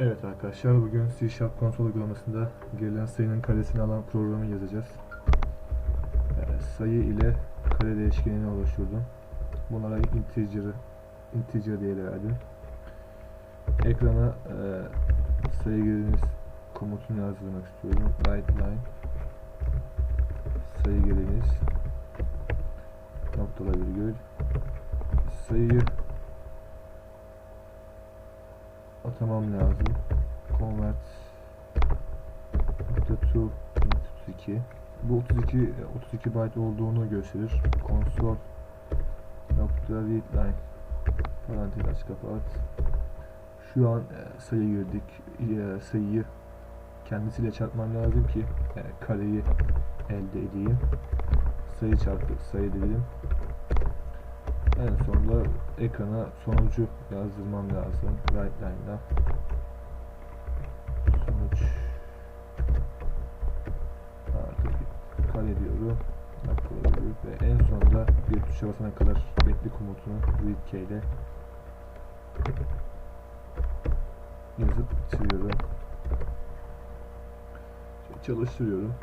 Evet arkadaşlar bugün C Sharp konsol uygulamasında gelen sayının karesini alan programı yazacağız. Ee, sayı ile kare değişkenini oluşturdum. Bunlara integer'ı integer diye verdim. Ekrana e, sayı giriniz komutunu yazdırmak istiyorum. Write line sayı giriniz noktalı virgül sayıyı atamam lazım. Convert to int 32 bu 32 32 byte olduğunu gösterir. Console nokta readline parantez aç kapat. Şu an e, sayı girdik. E, sayıyı kendisiyle çarpmam lazım ki e, kareyi elde edeyim. Sayı çarpı sayı dedim. Ekrana sonucu yazdırmam lazım. Right line'da. Sonuç artık kare diyorum. Virgül ve en sonunda bir tuşa basana kadar bekle komutunu read key ile yazıp bitiriyorum. Çalıştırıyorum.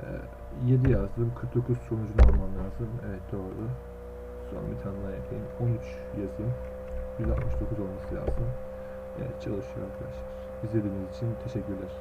Ee, 7 yazdım. 49 sonucunu almam lazım. Evet doğru. Sonra bir tane daha yapayım. 13 yazayım. 169 olması lazım. Evet çalışıyor arkadaşlar. İzlediğiniz için teşekkürler.